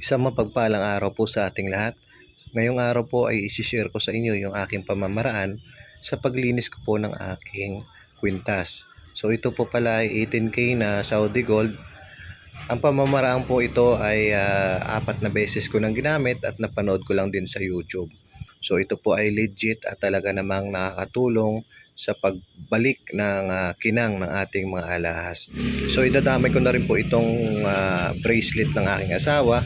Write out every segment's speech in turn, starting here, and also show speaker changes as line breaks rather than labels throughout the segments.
Isang mapagpalang araw po sa ating lahat. Ngayong araw po ay isi-share ko sa inyo yung aking pamamaraan sa paglinis ko po ng aking kwintas. So ito po pala ay 18K na Saudi Gold. Ang pamamaraan po ito ay ah, apat na beses ko nang ginamit at napanood ko lang din sa YouTube. So ito po ay legit at talaga namang nakakatulong sa pagbalik ng ah, kinang ng ating mga alahas. So idadamay ko na rin po itong ah, bracelet ng aking asawa.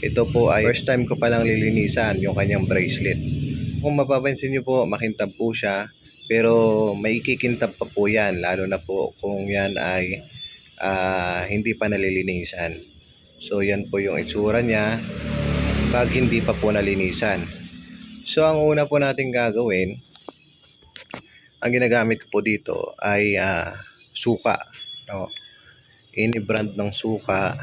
Ito po ay first time ko palang lilinisan yung kanyang bracelet. Kung mapapansin niyo po, makintab po siya. Pero may ikikintab pa po yan, lalo na po kung yan ay ah, hindi pa nalilinisan. So yan po yung itsura niya pag hindi pa po nalinisan. So ang una po natin gagawin, ang ginagamit po dito ay ah, suka. No? Ini brand ng suka.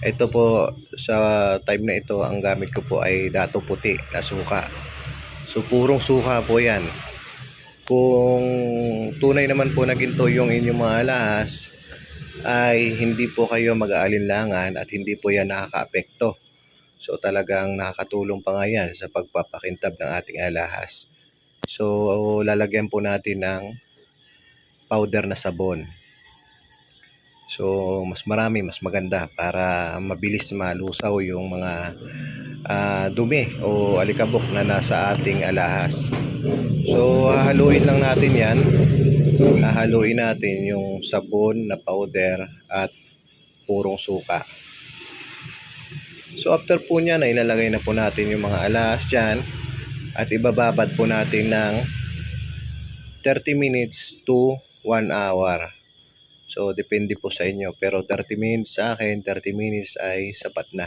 Ito po sa time na ito, ang gamit ko po ay dato puti na suka. So purong suka po 'yan. Kung tunay naman po na ginto yung inyong mga alahas, ay hindi po kayo mag-aalinlangan at hindi po yan nakaka-apekto. So talagang nakakatulong pa nga yan sa pagpapakintab ng ating alahas. So lalagyan po natin ng powder na sabon. So mas marami, mas maganda para mabilis malusaw yung mga ah, dumi o alikabok na nasa ating alahas. So hahaluin lang natin yan. Hahaluin natin yung sabon na powder at purong suka. So after po niyan ay ilalagay na po natin yung mga alahas dyan at ibababad po natin ng 30 minutes to 1 hour. So depende po sa inyo pero 30 minutes sa akin, 30 minutes ay sapat na.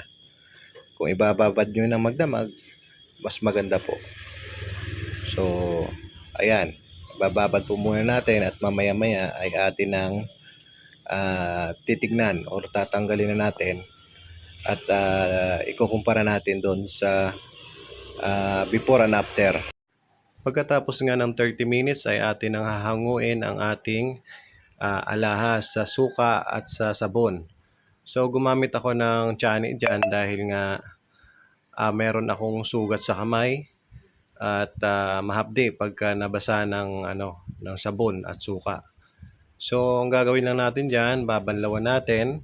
Kung ibababad nyo ng magdamag, mas maganda po. So ayan, bababad po muna natin at mamaya-maya ay atin ng ah, titignan or tatanggalin na natin at ah, ikukumpara natin doon sa ah, before and after. Pagkatapos nga ng 30 minutes ay atin ang hahanguin ang ating ah, alahas sa suka at sa sabon. So gumamit ako ng chani dyan dahil nga ah, meron akong sugat sa kamay at ah, mahapdi pagka nabasa ng ano ng sabon at suka. So ang gagawin lang natin diyan, babanlawan natin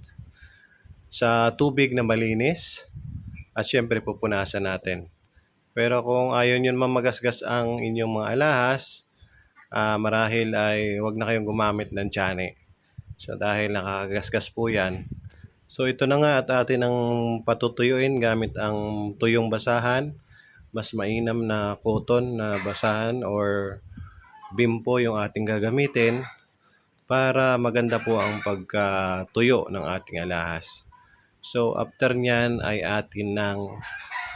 sa tubig na malinis at syempre pupunasan natin. Pero kung ayaw nyo naman magasgas ang inyong mga alahas, ah, marahil ay wag na kayong gumamit ng tiyane. So dahil nakakagasgas po yan. So ito na nga at atin ang patutuyuin gamit ang tuyong basahan. Mas mainam na cotton na basahan or bimpo yung ating gagamitin para maganda po ang pagkatuyo ng ating alahas. So after nyan ay atin nang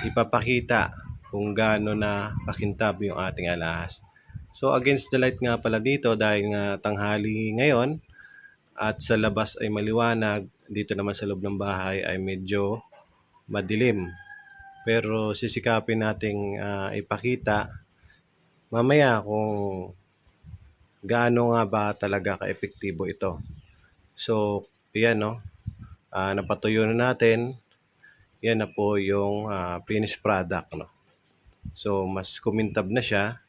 ipapakita kung gaano na kakintab yung ating alahas. So against the light nga pala dito dahil nga tanghali ngayon at sa labas ay maliwanag, dito naman sa loob ng bahay ay medyo madilim. Pero sisikapin nating ah, ipakita mamaya kung gaano nga ba talaga ka-epektibo ito. So, yan no. Ah, napatuyo na natin. Yan na po yung ah, finished product no. So, mas kumintab na siya.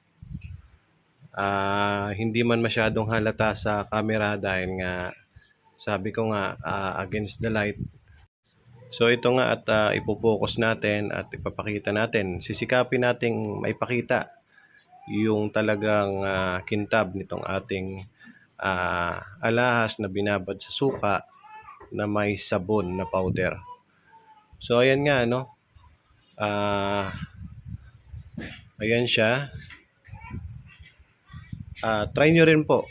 Ah, hindi man masyadong halata sa camera dahil nga sabi ko nga ah, against the light. So ito nga at ah, ipopokus natin at ipapakita natin. Sisikapin nating maipakita yung talagang ah, kintab nitong ating ah, alahas na binabad sa suka na may sabon na powder. So ayan nga no. Ah ayan siya. Ah, try nyo rin po.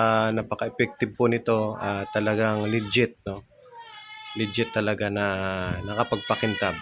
Ah, napaka-effective po nito. Ah, talagang legit, no? Legit talaga na nakapagpakintab.